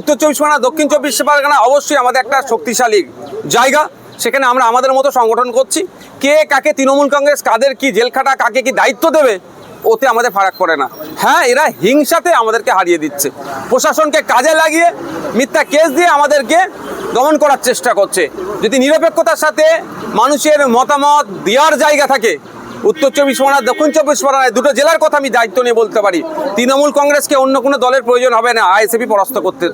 উত্তর চব্বিশ পরগনা, দক্ষিণ চব্বিশ পরগনা অবশ্যই আমাদের একটা শক্তিশালী জায়গা। সেখানে আমরা আমাদের মতো সংগঠন করছি। কে কাকে তৃণমূল কংগ্রেস, কাদের কি জেলখাটা, কাকে কি দায়িত্ব দেবে, ওতে আমাদের ফারাক পড়ে না। হ্যাঁ এরা হিংসাতে আমাদেরকে হারিয়ে দিচ্ছে। প্রশাসনকে কাজে লাগিয়ে মিথ্যা কেস দিয়ে আমাদেরকে দমন করার চেষ্টা করছে। যদি নিরপেক্ষতার সাথে মানুষের মতামত দেওয়ার জায়গা থাকে উত্তর চব্বিশ পরগনা দক্ষিণ চব্বিশ পরগনায় দুটো জেলার কথা আমি দায়িত্ব নিয়ে বলতে পারি। তৃণমূল কংগ্রেসকে অন্য কোনো দলের প্রয়োজন হবে না আইএসএফি পরাস্ত করতে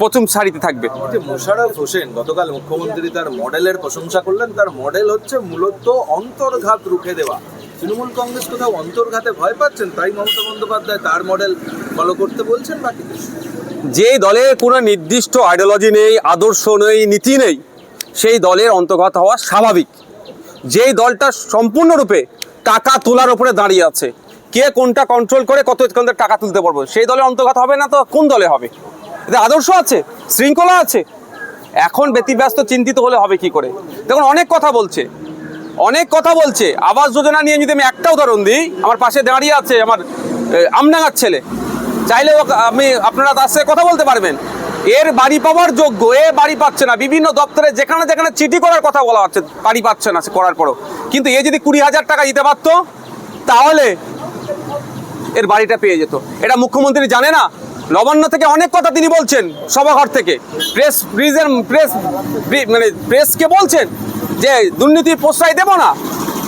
প্রথম সারিতে থাকবে। মোশারফ হোসেন গতকাল মুখ্যমন্ত্রী তার মডেলের প্রশংসা করলেন তার মডেল হচ্ছে মূলত অন্তর্ঘাত রুখে দেওয়া। তৃণমূল কংগ্রেস কোথাও অন্তর্ঘাতে ভয় পাচ্ছেন? তাই মমতা বন্দ্যোপাধ্যায় তার মডেল ফলো করতে বলছেন বাকি যে দলের কোনো নির্দিষ্ট আইডিওলজি নেই আদর্শ নেই নীতি নেই সেই দলের অন্তর্ঘাত হওয়া স্বাভাবিক। যেই দলটা সম্পূর্ণরূপে টাকা তোলার উপরে দাঁড়িয়ে আছে। কে কোনটা কন্ট্রোল করে কত টাকা তুলতে পারব? সেই দলের অন্তর্গত হবে না তো? কোন দলে হবে? এদের আদর্শ আছে? শৃঙ্খলা আছে? এখন ব্যতিব্যস্ত, চিন্তিত হলে হবে কি করে? দেখুন, অনেক কথা বলছে। অনেক কথা বলছে। আবাস যোজনা নিয়ে যদি আমি একটা উদাহরণ দিই, আমার পাশে দাঁড়িয়ে আছে আমার আমডাঙ্গার ছেলে। চাইলে আমি, আপনারা তার সাথে কথা বলতে পারবেন। এর বাড়ি পাওয়ার যোগ্য, এ বাড়ি পাচ্ছে না। বিভিন্ন দপ্তরে যেখানে যেখানে চিঠি করার কথা বলা হচ্ছে, বাড়ি পাচ্ছে না করার পরও। কিন্তু এ যদি কুড়ি হাজার টাকা দিতে পারতো, তাহলে এর বাড়িটা পেয়ে যেত। এটা মুখ্যমন্ত্রী জানে না। নবান্ন থেকে অনেক কথা তিনি বলছেন সভাঘর থেকে। প্রেস রিজন প্রেস মানে প্রেসকে বলছেন যে দুর্নীতি প্রশ্রয় দেব না।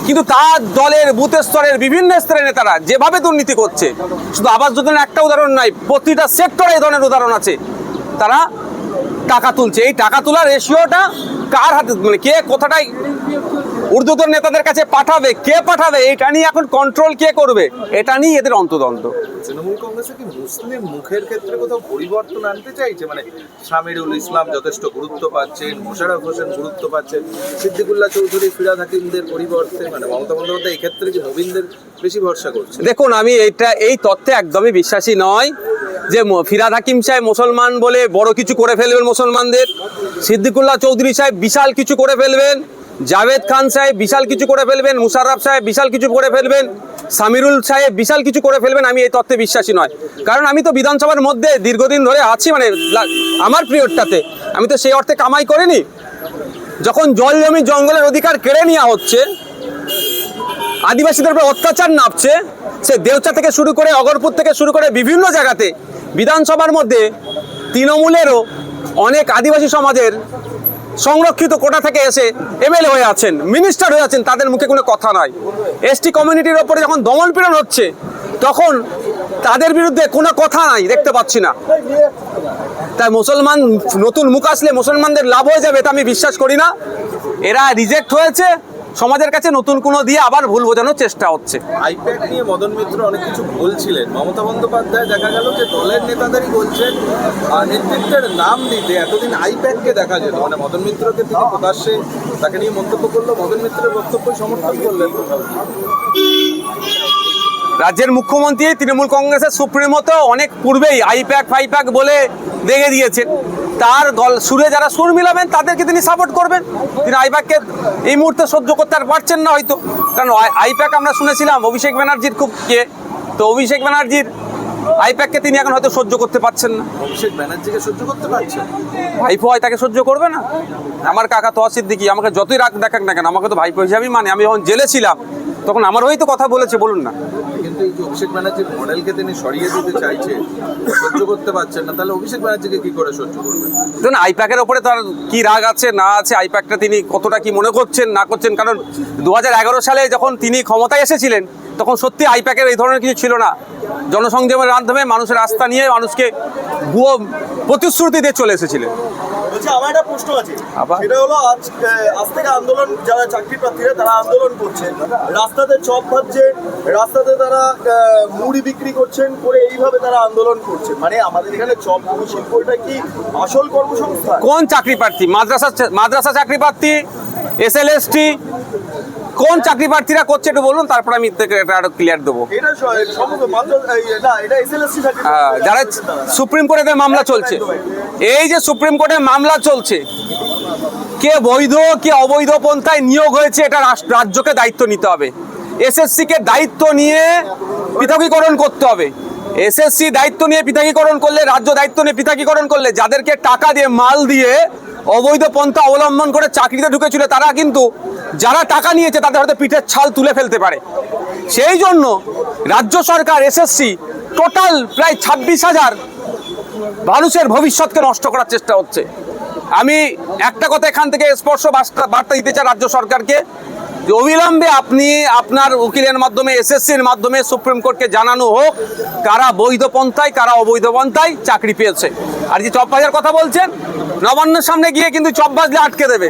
কিন্তু তার দলের বুথ স্তরের বিভিন্ন স্তরের নেতারা যেভাবে দুর্নীতি করছে, শুধু আবাস যোজনার একটা উদাহরণ নয় প্রতিটা সেক্টরে এই ধরনের উদাহরণ আছে। তারা টাকা তুলছে। এই টাকা তোলার রেশিওটা কার হাতে মানে কে কোথাটাই ঊর্ধ্বতন নেতাদের কাছে পাঠাবে কে পাঠাবে এটা নিয়ে এখন কন্ট্রোল কে করবে? এটা নিয়ে এদের অন্তদন্ত তৃণমূল কংগ্রেসে কি মুসলিম মুখের ক্ষেত্রে কোথাও পরিবর্তন আনতে চাইছে? মানে সামিরুল ইসলাম যথেষ্ট গুরুত্ব পাচ্ছেন মোশাররফ হোসেন গুরুত্ব পাচ্ছেন সিদ্দিকুল্লাহ চৌধুরী ফিরাদ হাকিমদের পরিবর্তে মানে মমতা বন্দ্যোপাধ্যায় এই ক্ষেত্রে কি নবীনদের বেশি ভরসা করছে? দেখুন আমি এইটা এই তথ্যে একদমই বিশ্বাসী নয় যে ফিরাদ হাকিম সাহেব মুসলমান বলে বড় কিছু করে ফেলবেন মুসলমানদের। সিদ্দিকুল্লাহ চৌধুরী সাহেব বিশাল কিছু করে ফেলবেন। জাভেদ খান সাহেব বিশাল কিছু করে ফেলবেন। মুশাররফ সাহেব বিশাল কিছু করে ফেলবেন। সামিরুল সাহেব বিশাল কিছু করে ফেলবেন। আমি এই তথ্যে বিশ্বাসী নয়। কারণ আমি তো বিধানসভার মধ্যে দীর্ঘদিন ধরে আছি মানে আমার পিরিয়ডটাতে আমি তো সেই অর্থে কামাই করিনি। যখন জল জমি জঙ্গলের অধিকার কেড়ে নেওয়া হচ্ছে, আদিবাসীদের উপর অত্যাচার নামছে সে দেউচা থেকে শুরু করে, অগরপুর থেকে শুরু করে বিভিন্ন জায়গাতে বিধানসভার মধ্যে তৃণমূলেরও অনেক আদিবাসী সমাজের সংরক্ষিত কোটা থেকে এসে এমএলএ হয়ে আছেন, মিনিস্টার হয়ে আছেন, তাদের মুখে কোনো কথা নাই। এসটি কমিউনিটির ওপরে যখন দমন পীড়ন হচ্ছে, তখন তাদের বিরুদ্ধে কোনো কথা নাই, দেখতে পাচ্ছি না। তাই মুসলমান, নতুন মুখ আসলে মুসলমানদের লাভ হয়ে যাবে এটা আমি বিশ্বাস করি না। এরা রিজেক্ট হয়েছে সমাজের কাছে নতুন কোনো দিয়ে আবার ভুল বোঝানোর চেষ্টা হচ্ছে। আইপ্যাক নিয়ে মদন মিত্র অনেক কিছু বলছিলেন। মমতা বন্দ্যোপাধ্যায় দেখা গেল যে দলের নেতাদেরই বলছেন নেতৃত্বের নাম দিতে এতদিন আইপ্যাককে দেখা যেত। মানে মদন মিত্রকে তিনি প্রকাশ্যে তাকে নিয়ে মন্তব্য করল মদন মিত্রের বক্তব্য সমর্থন করলেন। রাজ্যের মুখ্যমন্ত্রী তৃণমূল কংগ্রেসের সুপ্রিমোতো অনেক পূর্বেই আইপ্যাক ফাইপ্যাক বলে দেখে দিয়েছেন। তার গল সুরে যারা সুর মিলাবেন তাদেরকে তিনি সাপোর্ট করবেন। তিনি আইপ্যাককে এই মুহূর্তে সহ্য করতে আর পারছেন না হয়তো। কারণ আই- আইপ্যাক আমরা শুনেছিলাম অভিষেক ব্যানার্জির খুব কে তো অভিষেক ব্যানার্জির আইপ্যাককে তিনি এখন হয়তো সহ্য করতে পারছেন না। অভিষেক ব্যানার্জিকে সহ্য করতে পারছেন? ভাইপো হয় তাকে সহ্য করবে না? আমার কাকা তো সিদ্দিকি আমাকে যতই রাগ দেখাক না কেন আমাকে তো ভাইপো হিসাবেই মানে। আমি যখন জেলে ছিলাম তখন আমার হয়তো তো কথা বলেছে বলুন না। কিন্তু এই যে অভিষেক ব্যানার্জির মডেলকে তিনি সরিয়ে দিতে চাইছে সহ্য করতে পারছেন না তাহলে অভিষেক ব্যানার্জিকে কি করে সহ্য করবেন? ধরুন আইপ্যাকের ওপরে তার কি রাগ আছে না আছে আইপ্যাকটা তিনি কতটা কি মনে করছেন না করছেন কারণ দু হাজার এগারো সালে যখন তিনি ক্ষমতায় এসেছিলেন তখন সত্যি আইপ্যাকের এই ধরনের কিছু ছিল না। জনসংযমের মাধ্যমে মানুষের আস্থা নিয়ে মানুষকে ভুয়ো প্রতিশ্রুতি দিয়ে চলে এসেছিলেন। বলছি আমার একটা প্রশ্ন আছে? সেটা হলো আজ আজ থেকে আন্দোলন যারা চাকরি প্রার্থীরা তারা আন্দোলন করছে। রাস্তাতে চপ রাস্তাতে তারা মুড়ি বিক্রি করছেন করে এইভাবে তারা আন্দোলন করছে। মানে আমাদের এখানে চপ মুড়ি শিল্পটা কি আসল কর্মসংস্থান? কোন চাকরি প্রার্থী মাদ্রাসা মাদ্রাসা চাকরি প্রার্থী এস এল এস টি কোন চাকরি প্রার্থীরা করছে একটু বলুন তারপর আমি থেকে এটা আরও ক্লিয়ার দেবো। আহ, যারা সুপ্রিম কোর্টে মামলা চলছে। এই যে সুপ্রিম কোর্টে মামলা চলছে কে বৈধ কে অবৈধ পন্থায় নিয়োগ হয়েছে এটা রাজ্যকে দায়িত্ব নিতে হবে। এসএসসি কে দায়িত্ব নিয়ে পৃথকীকরণ করতে হবে। এসএসসি দায়িত্ব নিয়ে পৃথকীকরণ করলে রাজ্য দায়িত্ব নিয়ে পৃথকীকরণ করলে যাদেরকে টাকা দিয়ে মাল দিয়ে অবৈধ পন্থা অবলম্বন করে চাকরিতে ঢুকেছিল তারা কিন্তু যারা টাকা নিয়েছে তাদের হয়তো পিঠের ছাল তুলে ফেলতে পারে। সেই জন্য রাজ্য সরকার, এসএসসি টোটাল প্রায় ছাব্বিশ হাজার মানুষের ভবিষ্যৎকে নষ্ট করার চেষ্টা হচ্ছে। আমি একটা কথা এখান থেকে স্পর্শ বার্তা- দিতে চাই রাজ্য সরকারকে, যে অবিলম্বে আপনি আপনার উকিলের মাধ্যমে, এসএসসির মাধ্যমে সুপ্রিম কোর্টকে জানানো হোক, কারা বৈধ পন্থায়, কারা অবৈধ পন্থায় চাকরি পেয়েছে। আর যে চপবাজার কথা বলছেন, নবান্নের সামনে গিয়ে কিন্তু চপ ভাজলে আটকে দেবে।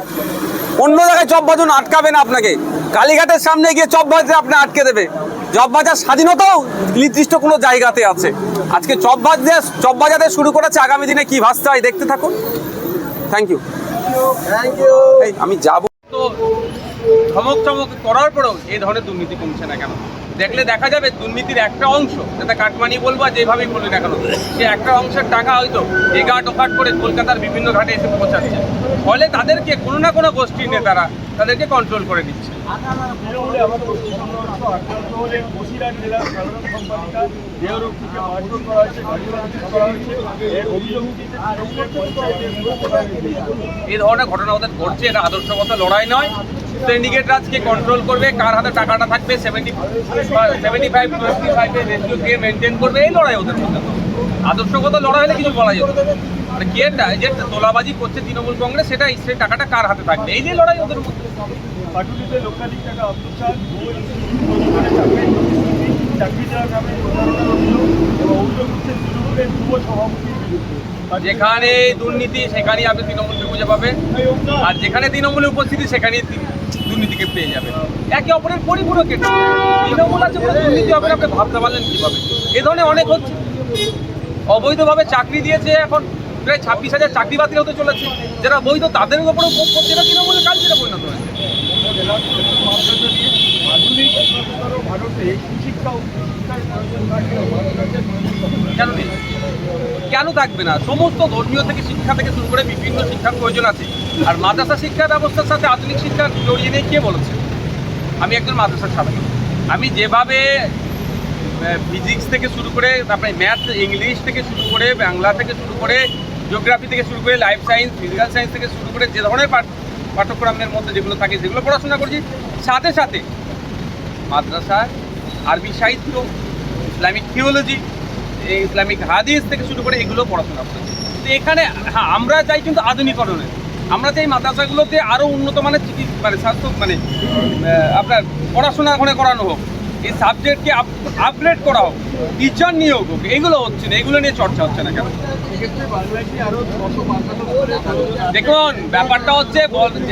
অন্য জায়গায় চপ বাজন আটকাবে না আপনাকে। কালীঘাটের সামনে গিয়ে চপ বাজতে আপনি আটকে দেবে। চপ বাজার স্বাধীনতাও নির্দিষ্ট কোনো জায়গাতে আছে। আজকে চপ বাজতে চপ বাজাতে শুরু করেছে আগামী দিনে কি ভাসতে হয় দেখতে থাকুন। থ্যাংক ইউ থ্যাংক ইউ আমি যাব। তো ধমক চমক করার পরেও এই ধরনের দুর্নীতি কমছে না কেন? দেখলে দেখা যাবে দুর্নীতির একটা অংশ, যেটা কাটমানি বলব আর যেভাবেই বলি না কেন, সে একটা অংশের টাকা হয়তো এগাট ওকাট করে কলকাতার বিভিন্ন ঘাটে এসে পৌঁছাচ্ছে। ফলে তাদেরকে কোনো না কোনো গোষ্ঠীর নেতারা তাদেরকে কন্ট্রোল করে দিচ্ছে। এই ধরনের ঘটনা ওদের ঘটছে, এটা আদর্শগত লড়াই নয়। সিন্ডিকেট রাজকে কন্ট্রোল করবে কার হাতে টাকাটা থাকবে সেভেন্টি সেভেন্টি ফাইভ টোয়েন্টি ফাইভের রেশিও কে মেনটেন করবে এই লড়াই ওদের মধ্যে। আদর্শগত লড়াই হলে কিছু বলা যেত। মানে কে যে তোলাবাজি করছে তৃণমূল কংগ্রেস সেটা সেই টাকাটা কার হাতে থাকবে? এই যে লড়াই ওদের মধ্যে। পাটুলিতে লক্ষাধিক টাকা আত্মসাৎ চাকরি দেওয়ার নামে প্রতারণার অভিযোগ এবং অভিযোগ উঠছে তৃণমূলের যুব সভাপতির বিরুদ্ধে। যেখানে দুর্নীতি সেখানেই আপনি তৃণমূলকে খুঁজে পাবেন। আর যেখানে তৃণমূলের উপস্থিতি সেখানেই দুর্নীতিকে পেয়ে যাবেন একে অপরের পরিপূরক তৃণমূল আছে বলে দুর্নীতি হবে আপনি ভাবতে পারলেন কীভাবে? এ ধরনের অনেক হচ্ছে। অবৈধভাবে চাকরি দিয়েছে এখন প্রায় ছাব্বিশ হাজার চাকরি বাতিল হতে চলেছে। যারা বৈধ তাদের উপরে ভোগ করছে, এটা তৃণমূলের কালচারে পরিণত হয়েছে। ভারতে শিক্ষা কেন কেন থাকবে না? সমস্ত ধর্মীয় থেকে শিক্ষা থেকে শুরু করে বিভিন্ন শিক্ষার প্রয়োজন আছে। আর মাদ্রাসা শিক্ষা ব্যবস্থার সাথে আধুনিক শিক্ষা জড়িয়ে নিয়ে কে বলেছে? আমি একজন মাদ্রাসার ছাত্র। আমি যেভাবে ফিজিক্স থেকে শুরু করে, তারপরে ম্যাথ ইংলিশ থেকে শুরু করে, বাংলা থেকে শুরু করে জিওগ্রাফি থেকে শুরু করে লাইফ সায়েন্স ফিজিক্যাল সায়েন্স থেকে শুরু করে, যে ধরনের পাঠ, পাঠ্যক্রমের মধ্যে যেগুলো থাকে সেগুলো পড়াশোনা করছি, সাথে সাথে মাদ্রাসা আরবি সাহিত্য, ইসলামিক থিওলজি ইসলামিক হাদিস থেকে শুরু করে এগুলো পড়াশোনা করেছে। তো এখানে হ্যাঁ আমরা চাই কিন্তু আধুনিকরণের আমরা চাই মাদ্রাসাগুলোতে আরও উন্নত মানের চিকিৎসা মানে স্বাস্থ্য মানে আপনার পড়াশোনা ওখানে করানো হোক এই সাবজেক্টকে আপগ্রেড করা হোক টিচার নিয়োগ হোক এগুলো হচ্ছে না এগুলো নিয়ে চর্চা হচ্ছে না কেন? বাংলায় দেখুন ব্যাপারটা হচ্ছে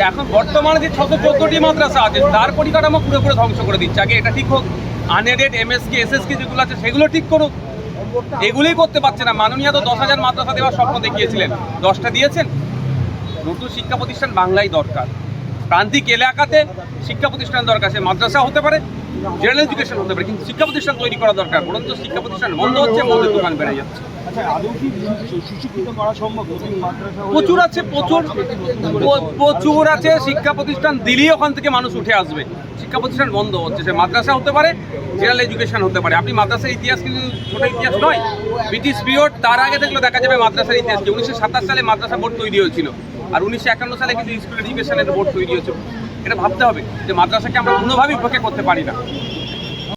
এখন বর্তমানে যে ছশো চোদ্দটি মাদ্রাসা আছে তার পরিকাঠামো পুরো পুরো ধ্বংস করে দিচ্ছে। আগে এটা ঠিক হোক আনএডেড এমএসকে এসএসকে যেগুলো আছে সেগুলো ঠিক করুক। এগুলোই করতে পারছে না। মাননীয় তো দশ হাজার মাদ্রাসা দেওয়ার স্বপ্ন দেখিয়েছিলেন। দশটা দিয়েছেন। নতুন শিক্ষা প্রতিষ্ঠান বাংলাই দরকার। প্রান্তিক এলাকাতে শিক্ষা প্রতিষ্ঠান দরকার সে মাদ্রাসা হতে পারে জেনারেল এডুকেশন হতে পারে কিন্তু শিক্ষা প্রতিষ্ঠান তৈরি করা দরকার বরঞ্চ শিক্ষা প্রতিষ্ঠান বন্ধ হচ্ছে মদের দোকান বেড়ে যাচ্ছে। আচ্ছা? প্রচুর আছে প্রচুর প্রচুর আছে শিক্ষা প্রতিষ্ঠান দিলেই ওখান থেকে মানুষ উঠে আসবে। শিক্ষা প্রতিষ্ঠান বন্ধ হচ্ছে সে মাদ্রাসা হতে পারে জেনারেল এডুকেশন হতে পারে। আপনি মাদ্রাসার ইতিহাস কিন্তু ছোট ইতিহাস নয় ব্রিটিশ পিরিয়ড তার আগে দেখলে দেখা যাবে মাদ্রাসার ইতিহাস কি? উনিশশো সাতাশ সালে মাদ্রাসা বোর্ড তৈরি হয়েছিল। আর উনিশশো একান্ন সালে কিন্তু স্কুল এডুকেশনের বোর্ড তৈরি হয়েছে। এটা ভাবতে হবে যে মাদ্রাসাকে আমরা কোনোভাবেই উপেক্ষা করতে পারি না।